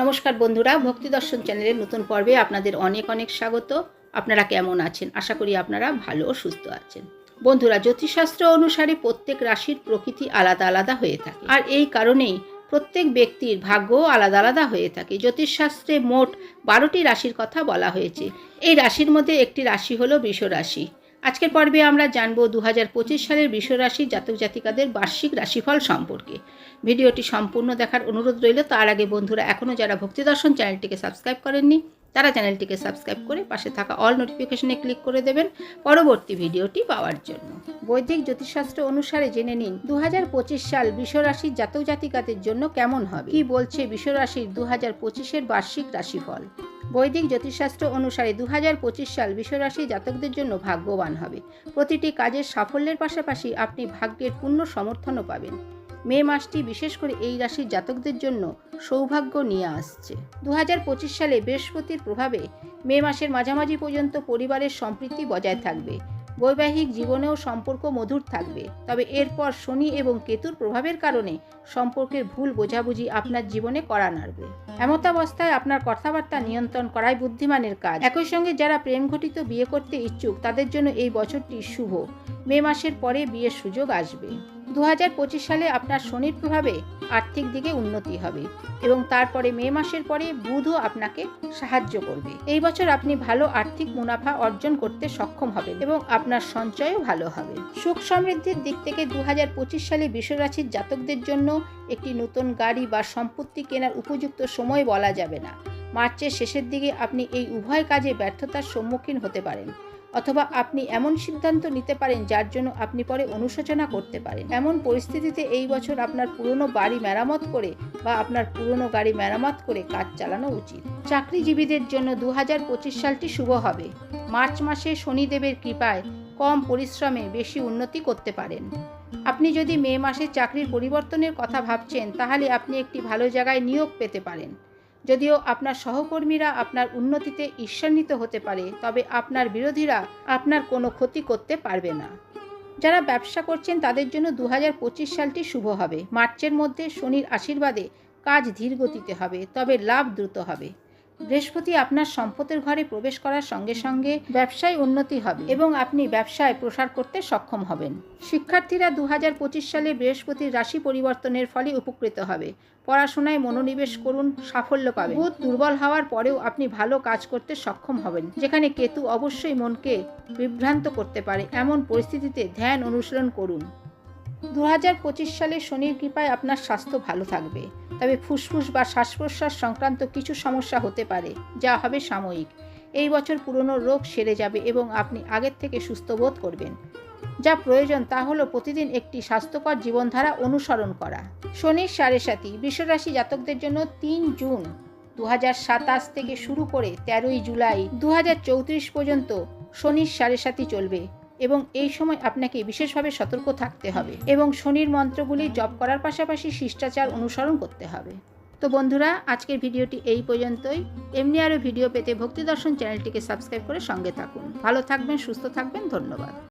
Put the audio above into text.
নমস্কার বন্ধুরা ভক্তি দর্শন চ্যানেলের নতুন পর্বে আপনাদের অনেক অনেক স্বাগত। আপনারা কেমন আছেন? আশা করি আপনারা ভালো ও সুস্থ আছেন। বন্ধুরা, জ্যোতিষশাস্ত্র অনুসারে প্রত্যেক রাশির প্রকৃতি আলাদা আলাদা হয়ে থাকে। আর এই কারণেই প্রত্যেক ব্যক্তির ভাগ্যও আলাদা আলাদা হয়ে থাকে। জ্যোতিষশাস্ত্রে মোট বারোটি রাশির কথা বলা হয়েছে। এই রাশির মধ্যে একটি রাশি হলো বৃষ রাশি আজকের পর্বে আমরা জানব দু সালের বৃষ রাশি জাতক জাতিকাদের বার্ষিক রাশিফল সম্পর্কে। ভিডিওটি সম্পূর্ণ দেখার অনুরোধ রইল, তার আগে বন্ধুরা এখনও যারা ভক্তি দর্শন চ্যানেলটিকে সাবস্ক্রাইব করেননি, তারা চ্যানেলটিকে সাবস্ক্রাইব করে পাশে থাকা অল নোটিফিকেশনে ক্লিক করে দেবেন পরবর্তী ভিডিওটি পাওয়ার জন্য। বৈদিক জ্যোতিষশাস্ত্র অনুসারে জেনে নিন দু হাজার পঁচিশ সাল বিশ্বরাশির জাতক জাতিকাদের জন্য কেমন হবে? কি বলছে বিশ্বরাশির দু হাজার পঁচিশের বার্ষিক রাশিফল? বৈদিক জ্যোতিষশাস্ত্র অনুসারে দু হাজার পঁচিশ সাল বিশ্বরাশি জাতকদের জন্য ভাগ্যবান হবে। প্রতিটি কাজের সাফল্যের পাশাপাশি আপনি ভাগ্যের পূর্ণ সমর্থনও পাবেন। মে মাসটি বিশেষ করে এই রাশির জাতকদের জন্য সৌভাগ্য নিয়ে আসছে। দু হাজার পঁচিশ সালে বৃহস্পতির প্রভাবে মে মাসের মাঝামাঝি পর্যন্ত পরিবারের সম্প্রীতি বজায় থাকবে। বৈবাহিক জীবনেও সম্পর্ক মধুর থাকবে। তবে এরপর শনি এবং কেতুর প্রভাবের কারণে সম্পর্কের ভুল বোঝাবুঝি আপনার জীবনে করা নাড়বে। এমতাবস্থায় আপনার কথাবার্তা নিয়ন্ত্রণ করাই বুদ্ধিমানের কাজ। একই সঙ্গে যারা প্রেম ঘটিত বিয়ে করতে ইচ্ছুক, তাদের জন্য এই বছরটি শুভ। মে মাসের পরে বিয়ের সুযোগ আসবে। দু হাজার পঁচিশ সালে আপনার শনির প্রভাবে আর্থিক দিকে উন্নতি হবে এবং তারপরে মে মাসের পরে বুধও আপনাকে সাহায্য করবে। এই বছর আপনি ভালো আর্থিক মুনাফা অর্জন করতে সক্ষম হবেন এবং আপনার সঞ্চয়ও ভালো হবে। সুখ সমৃদ্ধির দিক থেকে দু হাজার পঁচিশ সালে বিশ্বরাশির জাতকদের জন্য একটি নতুন গাড়ি বা সম্পত্তি কেনার উপযুক্ত সময় বলা যাবে না। মার্চের শেষের দিকে আপনি এই উভয় কাজে ব্যর্থতার সম্মুখীন হতে পারেন। অথবা আপনি এমন সিদ্ধান্ত নিতে পারেন যার জন্য আপনি পরে অনুশোচনা করতে পারেন। এমন পরিস্থিতিতে এই বছর আপনার পুরনো বাড়ি মেরামত করে বা আপনার পুরনো গাড়ি মেরামত করে কাজ চালানো উচিত। চাকরিজীবীদের জন্য দু হাজার পঁচিশ সালটি শুভ হবে। মার্চ মাসে শনিদেবের কৃপায় কম পরিশ্রমে বেশি উন্নতি করতে পারেন। আপনি যদি মে মাসে চাকরির পরিবর্তনের কথা ভাবছেন, তাহলে আপনি একটি ভালো জায়গায় নিয়োগ পেতে পারেন। যদিও আপনার সহকর্মীরা আপনার উন্নতিতে ঈর্ষান্বিত হতে পারে, তবে আপনার বিরোধীরা আপনার কোনো ক্ষতি করতে পারবে না। যারা ব্যবসা করছেন তাদের জন্য দু হাজার পঁচিশ সালটি শুভ হবে। মার্চের মধ্যে শনির আশীর্বাদে কাজ ধীর গতিতে হবে, তবে লাভ দ্রুত হবে। বৃহস্পতি আপনার সম্পদের ঘরে প্রবেশ করার সঙ্গে সঙ্গে ব্যবসায় উন্নতি হবে। এবং আপনি ব্যবসায় প্রসার করতে সক্ষম হবেন। শিক্ষার্থীরা দু হাজার পঁচিশ সালে বৃহস্পতির রাশি পরিবর্তনের ফলে উপকৃত হবে। পড়াশোনায় মনোনিবেশ করুন সাফল্য পাবেন। বুধ দুর্বল হওয়ার পরেও আপনি ভালো কাজ করতে সক্ষম হবেন। যেখানে কেতু অবশ্যই মনকে বিভ্রান্ত করতে পারে। এমন পরিস্থিতিতে ধ্যান অনুশীলন করুন। দু হাজার পঁচিশ সালে শনির কৃপায় আপনার স্বাস্থ্য ভালো থাকবে। তবে ফুসফুস বা শ্বাস প্রশ্বাস সংক্রান্ত কিছু সমস্যা হতে পারে, যা হবে সাময়িক। এই বছর পুরনো রোগ সেরে যাবে এবং আপনি আগের থেকে সুস্থ বোধ করবেন। যা প্রয়োজন তা হলো প্রতিদিন একটি স্বাস্থ্যকর জীবনধারা অনুসরণ করা। শনির সাড়ে সাথী বৃষরাশি জাতকদের জন্য তিন জুন দু হাজার সাতাশ থেকে শুরু করে তেরোই জুলাই দু হাজার চৌত্রিশ পর্যন্ত শনির সাড়ে সাথী চলবে। এবং এই সময় আপনাকে বিশেষভাবে সতর্ক থাকতে হবে এবং শনির মন্ত্রগুলি জপ করার পাশাপাশি শিষ্টাচার অনুসরণ করতে হবে। তো বন্ধুরা, আজকের ভিডিওটি এই পর্যন্তই। এমনি আরও ভিডিও পেতে ভক্তি দর্শন চ্যানেলটিকে সাবস্ক্রাইব করে সঙ্গে থাকুন। ভালো থাকবেন, সুস্থ থাকবেন, ধন্যবাদ।